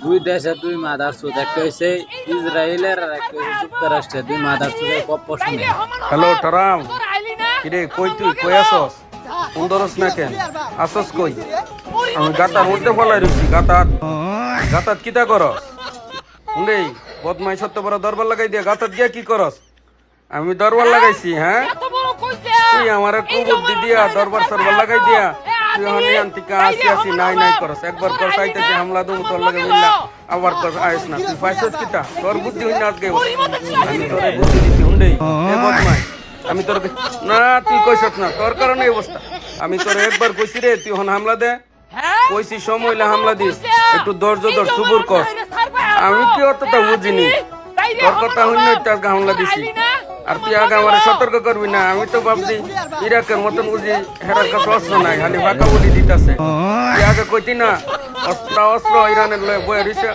দুই দেশে দুই মাদার সুদ। একটা হয়েছে ইসরায়েলের আর একটা হয়েছে যুক্তরাষ্ট্রের দুই মাদার সুদের কপ শুনে হ্যালো টরাম। কিরে কই তুই? কই আসস? সুন্দরস না কেন? আসস কই? আমি গাতার মধ্যে ফলাই রইছি গাতার গাতাত কিতা করস? শুনে বদমাই সত্য বড় দরবার লাগাই দিয়া। গাতাত গিয়া কি করস? আমি দরবার লাগাইছি হ্যাঁ? তুই আমার কুবুদ্ধি দিয়া দরবার সরবার লাগাই দিয়া। তুই হনি আন্তিকা আসি আসি নাই নাই করস। একবার কর চাইতেছি হামলা দুম তোর লাগে মিল্লা আবার কর আইস না। তুই পাইছস কিতা তোর বুদ্ধি আজকে আমি তোরে বুদ্ধি দিছি হুন্ডেই এ বদমাই। আমি তোর না তুই কইছস না। তোর কারণে অবস্থা। আমি তোর একবার কইছি রে তুই হন হামলা দে। কইছি সময় হইলে হামলা দিস। একটু ধৈর্য ধর সুবুর কর। আমি কি অতটা বুঝিনি? তোর কথা হইনি আজকে হামলা দিছি। আর তুই আগে আমার সতর্ক করবি না, আমি তো ভাবছি ইরাকের মতন বুঝি হেরার কাছে অস্ত্র নাই, খালি ফাঁকা বলি দিতেছে। তুই আগে কইতি না, অস্ত্র অস্ত্র ইরানের লয়ে বয়ে রইছে